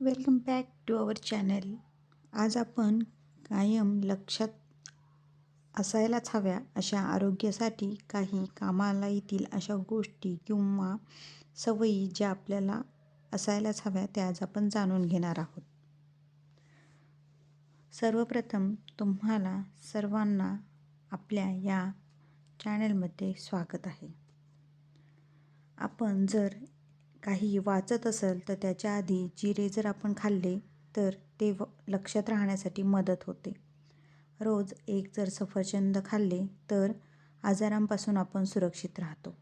Welcome back to our channel आज आपण कायम लक्षात असायलाच हव्या अशा आरोग्यासाठी काही कामाला येतील अशा गोष्टी किंवा सवयी ज्या आपल्याला असायलाच हव्या त्या आज आपण जाणून घेणार आहोत. सर्वप्रथम तुम्हाला सर्वांना आपल्या या चॅनलमध्ये स्वागत आहे. आपण जर काही वाचत असेल तर त्याच्या आधी जिरे जर आपण खाल्ले तर ते व लक्षात राहण्यासाठी मदत होते. रोज एक जर सफरचंद खाल्ले तर आजारांपासून आपण सुरक्षित राहतो.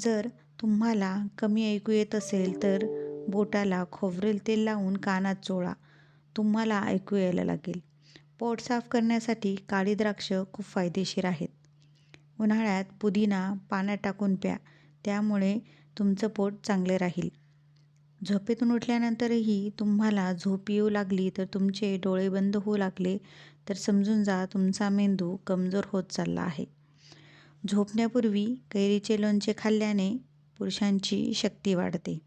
जर तुम्हाला कमी ऐकू येत असेल तर बोटाला खोबरेल तेल लावून कानात चोळा. तुम्हाला ऐकू यायला लागेल. पोट साफ करण्यासाठी काळी द्राक्ष खूप फायदेशीर आहेत. उन्हाळ्यात पुदिना पाण्यात टाकून प्या. त्यामुळे तुमचं पोट चांगले राहील. झोपेतून उठल्यानंतरही तुम्हाला झोप येऊ लागली तर तुमचे डोळे बंद होऊ लागले तर समजून जा तुमचा मेंदू कमजोर होत चालला आहे. झोपण्यापूर्वी कैरीचे लोणचे खाल्ल्याने पुरुषांची शक्ती वाढते.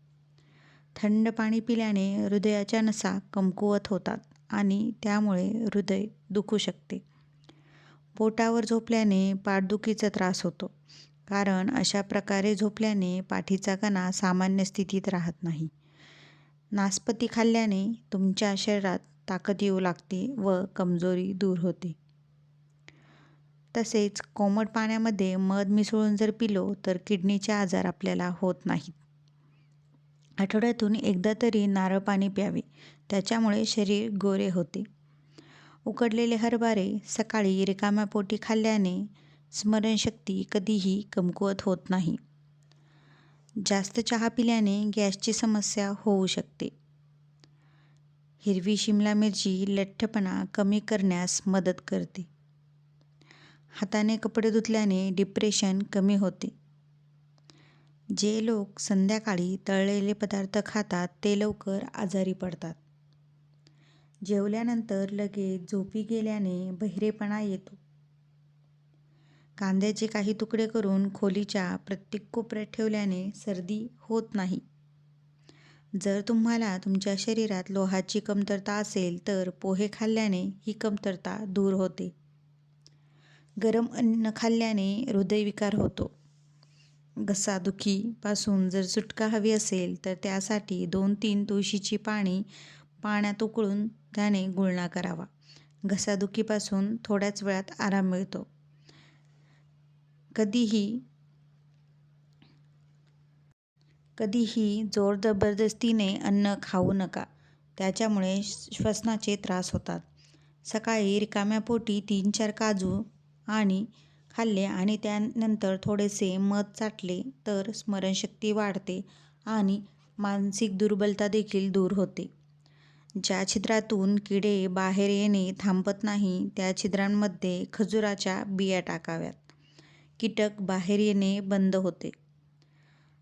थंड पाणी पिल्याने हृदयाच्या नसा कमकुवत होतात आणि त्यामुळे हृदय दुखू शकते. पोटावर झोपल्याने पाठदुखीचा त्रास होतो. कारण अशा प्रकारे झोपल्याने पाठीचा कणा सामान्य स्थितीत राहत नाही. नासपती खाल्ल्याने तुमच्या शरीरात ताकद येऊ लागते व कमजोरी दूर होते. तसेच कोमट पाण्यामध्ये मध मिसळून जर पिलो तर किडनीचे आजार आपल्याला होत नाहीत. आठवड्यातून एकदा तरी नारळ पाणी प्यावे त्याच्यामुळे शरीर गोरे होते. उकडलेले हरभरे सकाळी रिकाम्या पोटी खाल्ल्याने स्मरणशक्ती कधीही कमकुवत होत नाही. जास्त चहा पिल्याने गॅसची समस्या होऊ शकते. हिरवी शिमला मिरची लठ्ठपणा कमी करण्यास मदत करते. हाताने कपडे धुतल्याने डिप्रेशन कमी होते. जे लोक संध्याकाळी तळलेले पदार्थ खातात ते लवकर आजारी पडतात. जेवल्यानंतर लगेच झोपी गेल्याने बहिरेपणा येतो. कांद्याचे काही तुकडे करून खोलीच्या प्रत्येक कोपऱ्यात ठेवल्याने सर्दी होत नाही. जर तुम्हाला तुमच्या शरीरात लोहाची कमतरता असेल तर पोहे खाल्ल्याने ही कमतरता दूर होते. गरम अन्न खाल्ल्याने हृदयविकार होतो. घसादुखीपासून जर सुटका हवी असेल तर त्यासाठी दोन तीन तुळशीची पाणी पाण्यात उकळून त्याने गुळणा करावा. घसादुखीपासून थोड्याच वेळात आराम मिळतो. कधीही कधीही जोर जबरदस्तीने अन्न खाऊ नका. त्याच्यामुळे श्वसनाचे त्रास होतात. सकाळी रिकाम्या पोटी तीन चार काजू आणि खाल्ले आणि त्यानंतर थोडेसे मध चाटले तर स्मरणशक्ती वाढते आणि मानसिक दुर्बलता देखील दूर होते. ज्या छिद्रातून किडे बाहेर येणे थांबत नाही त्या छिद्रांमध्ये खजुराच्या बिया टाकाव्यात. कीटक बाहेर येणे बंद होते.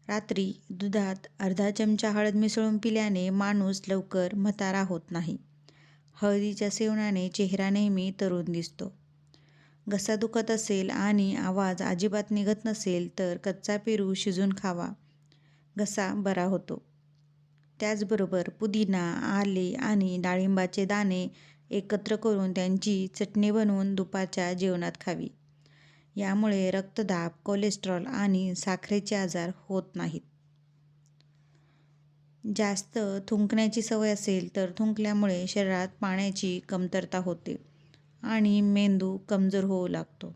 रात्री दुधात अर्धा चमचा हळद मिसळून पिल्याने माणूस लवकर म्हातारा होत नाही. हळदीच्या सेवनाने चेहरा नेहमी तरुण दिसतो. घसा दुखत असेल आणि आवाज अजिबात निघत नसेल तर कच्चा पेरू शिजून खावा. घसा बरा होतो. त्याचबरोबर पुदिना आले आणि डाळिंबाचे दाणे एकत्र करून त्यांची चटणी बनवून दुपारच्या जेवणात खावी. यामुळे रक्तदाब कोलेस्ट्रॉल आणि साखरेचे आजार होत नाहीत. जास्त थुंकण्याची सवय असेल तर थुंकल्यामुळे शरीरात पाण्याची कमतरता होते आणि मेंदू कमजोर होऊ लागतो.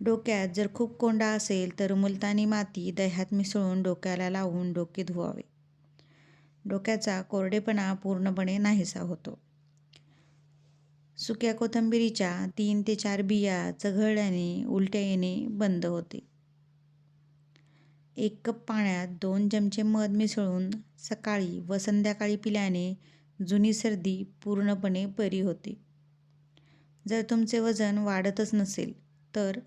डोक्यात जर खूप कोंडा असेल तर मुलतानी माती दह्यात मिसळून डोक्याला लावून डोके धुवावे. डोक्याचा कोरडेपणा पूर्णपणे नाहीसा होतो. सुक्या कोथिंबिरीच्या तीन ते चार बिया चघळल्याने उलट्या येणे बंद होते. एक कप पाण्यात दोन चमचे मध मिसळून सकाळी व संध्याकाळी पिल्याने जुनी सर्दी पूर्णपणे बरी होते. जर तुमचे वजन वाढतच नसेल तर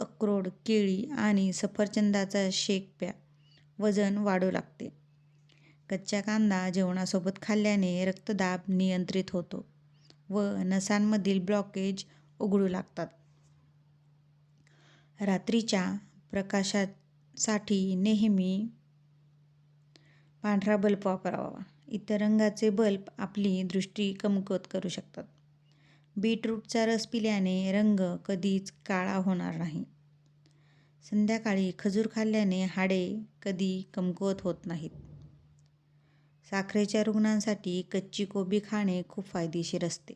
अक्रोड केळी आणि सफरचंदाचा शेक प्या. वजन वाढू लागते. कच्चा कांदा जेवणासोबत खाल्ल्याने रक्तदाब नियंत्रित होतो. व नसांमधील ब्लॉकेज उघडू लागतात. रात्रीच्या प्रकाशासाठी नेहमी पांढरा बल्ब वापरावा. इतर रंगाचे बल्ब आपली दृष्टी कमकुवत करू शकतात. बीटरूटचा रस पिल्याने रंग कधीच काळा होणार नाही. संध्याकाळी खजूर खाल्ल्याने हाडे कधी कमकुवत होत नाहीत. साखरेच्या रुग्णांसाठी कच्ची कोबी खाणे खूप फायदेशीर असते.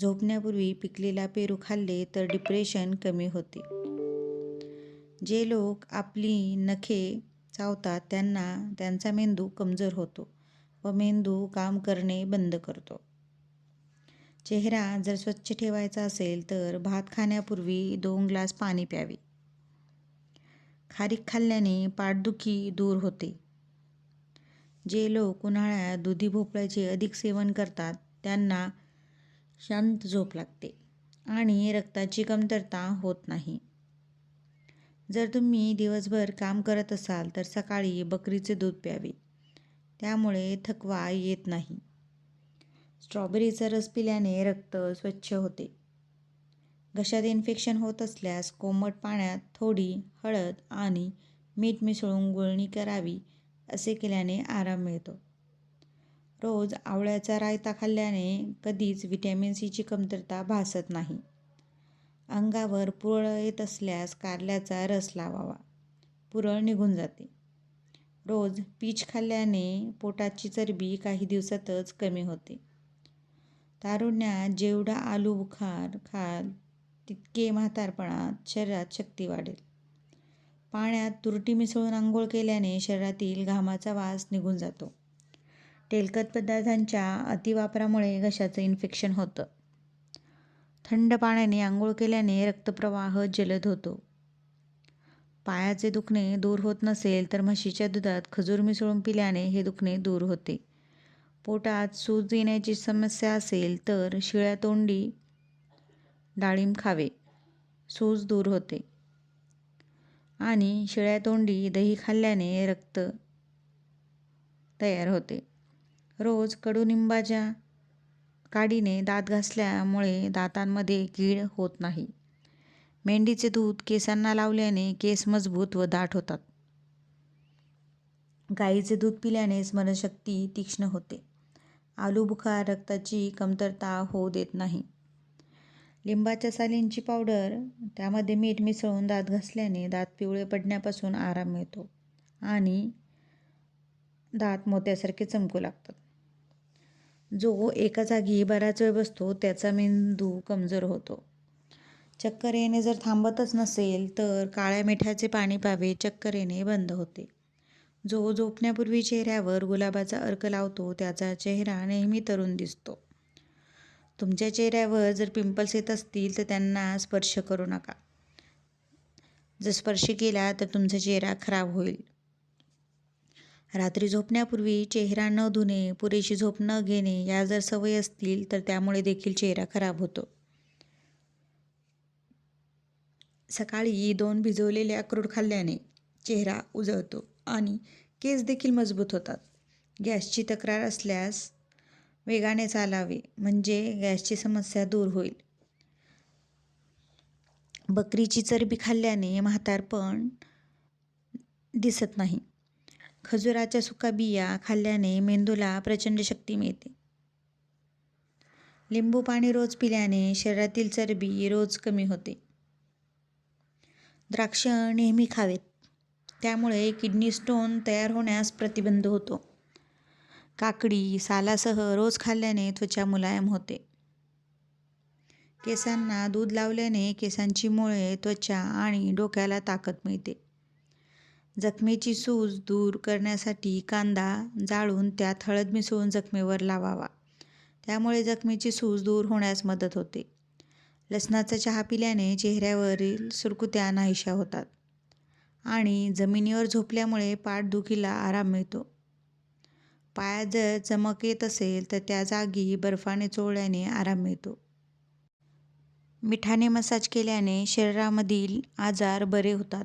झोपण्यापूर्वी पिकलेला पेरू खाल्ले तर डिप्रेशन कमी होते. जे लोक आपली नखे चावतात त्यांना त्यांचा मेंदू कमजोर होतो व मेंदू काम करणे बंद करतो. चेहरा जर स्वच्छ ठेवायचा असेल तर भात खाण्यापूर्वी दोन ग्लास पाणी प्यावे. खारीक खाल्ल्याने पाठदुखी दूर होते. जे लोक उन्हाळ्यात दुधी भोपळ्याचे अधिक सेवन करतात त्यांना शांत झोप लागते आणि रक्ताची कमतरता होत नाही. जर तुम्ही दिवसभर काम करत असाल तर सकाळी बकरीचे दूध प्यावे. त्यामुळे थकवा येत नाही. स्ट्रॉबेरीचा रस पिल्याने रक्त स्वच्छ होते. घशात इन्फेक्शन होत असल्यास कोमट पाण्यात थोडी हळद आणि मीठ मिसळून गुळणी करावी असे केल्याने आराम मिळतो. रोज आवळ्याचा रायता खाल्ल्याने कधीच व्हिटॅमिन सीची कमतरता भासत नाही. अंगावर पुरळ येत असल्यास कारल्याचा रस लावावा. पुरळ निघून जाते. रोज पीच खाल्ल्याने पोटाची चरबी काही दिवसातच कमी होते. तारुण्यात जेवढा आलू बुखार खाल तितके म्हातारपणात शरीरात शक्ती वाढेल. पाण्यात तुरटी मिसळून आंघोळ केल्याने शरीरातील घामाचा वास निघून जातो. तेलकट पदार्थांच्या अतिवापरामुळे घशाचं इन्फेक्शन होतं. थंड पाण्याने आंघोळ केल्याने रक्तप्रवाह जलद होतो. पायाचे दुखणे दूर होत नसेल तर म्हशीच्या दुधात खजूर मिसळून पिल्याने हे दुखणे दूर होते. पोटात सूज येण्याची समस्या असेल तर शिळ्या तोंडी डाळिंब खावे. सूज दूर होते. आणि शिळ्या तोंडी दही खाल्ल्याने रक्त तयार होते. रोज कडुनिंबाच्या काडीने दात घासल्यामुळे दातांमध्ये कीड होत नाही. मेंढीचे दूध केसांना लावल्याने केस मजबूत व दाट होतात. गाईचे दूध पिल्याने स्मरणशक्ती तीक्ष्ण होते. आलूबुखार रक्ताची कमतरता होऊ देत नाही. लिंबाच्या सालींची पावडर त्यामध्ये मीठ मिसळून दात घासल्याने दात पिवळे पडण्यापासून आराम मिळतो आणि दात मोत्यासारखे चमकू लागतात. जो एका जागी बराच वेळ बसतो त्याचा मेंदू कमजोर होतो. चक्कर येणे जर थांबतच नसेल तर काळ्या मिठाचे पाणी पावे चक्कर येणे बंद होते. जो झोपण्यापूर्वी चेहऱ्यावर गुलाबाचा अर्क लावतो त्याचा चेहरा नेहमी तरुण दिसतो. तुमच्या चेहऱ्यावर जर पिंपल्स येत असतील तर त्यांना स्पर्श करू नका. जर स्पर्श केला तर तुमचा चेहरा खराब होईल. रात्री झोपण्यापूर्वी चेहरा न धुणे पुरेशी झोप न घेणे या जर सवय असतील तर त्यामुळे देखील चेहरा खराब होतो. सकाळी दोन भिजवलेले अक्रोड खाल्ल्याने चेहरा उजळतो आणि केस देखील मजबूत होतात. गॅसची तक्रार असल्यास वेगाने चालावे म्हणजे गॅसची समस्या दूर होईल. बकरीची चरबी खाल्ल्याने म्हातारपण दिसत नाही. खजुराच्या सुका बिया खाल्ल्याने मेंदूला प्रचंड शक्ती मिळते. लिंबू पाणी रोज पिल्याने शरीरातील चरबी रोज कमी होते. द्राक्ष नेहमी खावेत. त्यामुळे किडनी स्टोन तयार होण्यास प्रतिबंध होतो. काकडी सालासह रोज खाल्ल्याने त्वचा मुलायम होते. केसांना दूध लावल्याने केसांची मुळे त्वचा आणि डोक्याला ताकद मिळते. जखमेची सूज दूर करण्यासाठी कांदा जाळून त्यात हळद मिसळून जखमेवर लावावा. त्यामुळे जखमेची सूज दूर होण्यास मदत होते. लसणाचा चहा पिल्याने चेहऱ्यावरील सुरकुत्या नाहीशा होतात आणि जमिनीवर झोपल्यामुळे पाठदुखीला आराम मिळतो. पायात जर चमक येत असेल तर त्या जागी बर्फाने चोळल्याने आराम मिळतो. मिठाने मसाज केल्याने शरीरामधील आजार बरे होतात.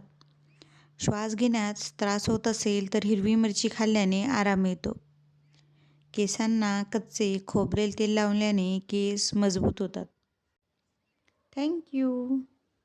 श्वास घेण्यास त्रास होत असेल तर हिरवी मिरची खाल्ल्याने आराम मिळतो. केसांना कच्चे खोबरेल तेल लावल्याने केस मजबूत होतात. थँक्यू